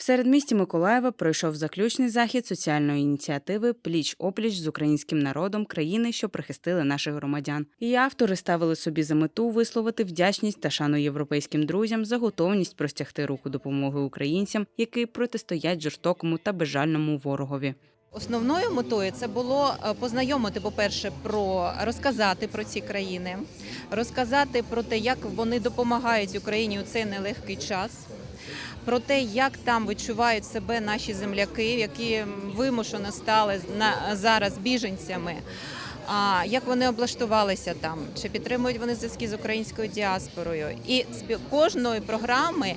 В середмісті Миколаєва пройшов заключний захід соціальної ініціативи Пліч опліч з українським народом країни, що прихистили наших громадян. Її автори ставили собі за мету висловити вдячність та шану європейським друзям за готовність простягти руку допомоги українцям, які протистоять жорстокому та безжальному ворогові. Основною метою це було е, познайомити, по-перше, про розказати про ці країни, розказати про те, як вони допомагають Україні у цей нелегкий час, про те, як там відчувають себе наші земляки, які вимушено стали на зараз біженцями. А як вони облаштувалися там, чи підтримують вони зв'язки з українською діаспорою? І з кожної програми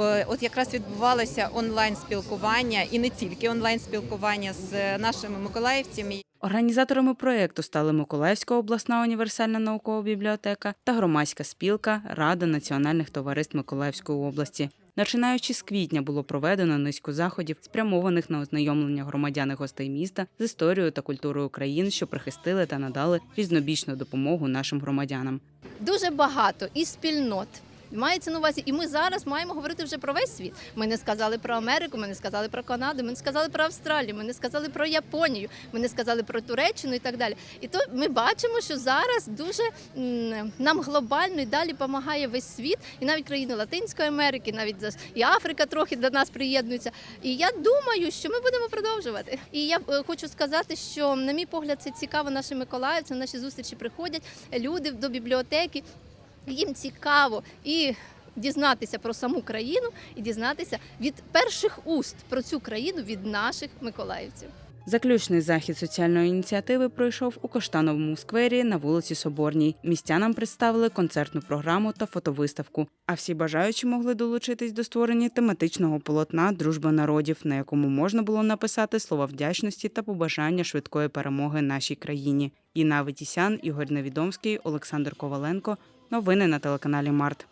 е, от якраз відбувалося онлайн спілкування і не тільки онлайн спілкування з нашими миколаївцями. Організаторами проєкту стали Миколаївська обласна універсальна наукова бібліотека та громадська спілка Рада національних товариств Миколаївської області. Починаючи з квітня було проведено низку заходів, спрямованих на ознайомлення громадян і гостей міста з історією та культурою країн, що прихистили та надали різнобічну допомогу нашим громадянам. дуже багато і спільнот. Мається на увазі, і ми зараз маємо говорити вже про весь світ. Ми не сказали про Америку, ми не сказали про Канаду, ми не сказали про Австралію, ми не сказали про Японію, ми не сказали про Туреччину і так далі. І то ми бачимо, що зараз дуже нам глобально і далі допомагає весь світ, і навіть країни Латинської Америки, навіть і Африка трохи до нас приєднується. І я думаю, що ми будемо продовжувати. І я е, хочу сказати, що на мій погляд, це цікаво нашим миколаївцям. Наші зустрічі приходять люди до бібліотеки. Їм цікаво і дізнатися про саму країну, і дізнатися від перших уст про цю країну від наших миколаївців. Заключний захід соціальної ініціативи пройшов у Коштановому сквері на вулиці Соборній. Містянам представили концертну програму та фотовиставку. А всі бажаючі могли долучитись до створення тематичного полотна Дружба народів, на якому можна було написати слова вдячності та побажання швидкої перемоги нашій країні. Інна Ветісян, Ігор Невідомський, Олександр Коваленко. Новини на телеканалі Март.